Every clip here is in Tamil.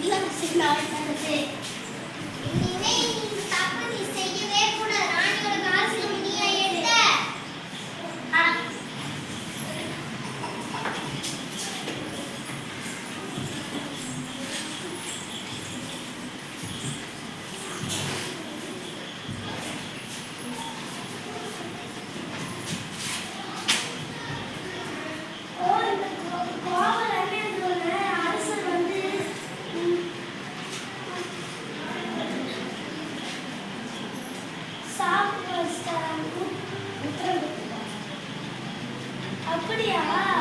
Ilang sila sa kasi. Ini 我点了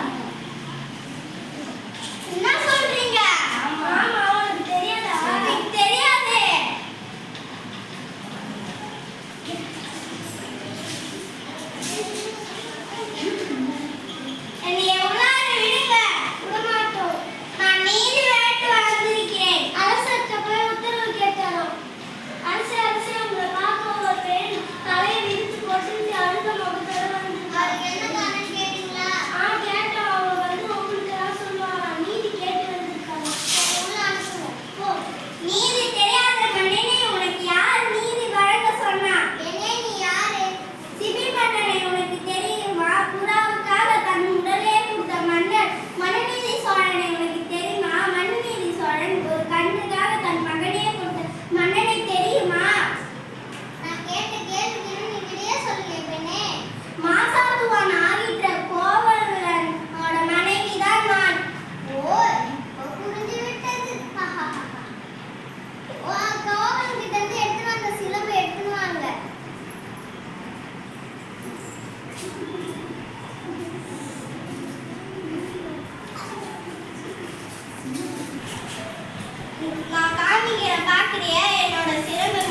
நான் காமிக்கிற பார்க்குறிய என்னோட சிறப்பு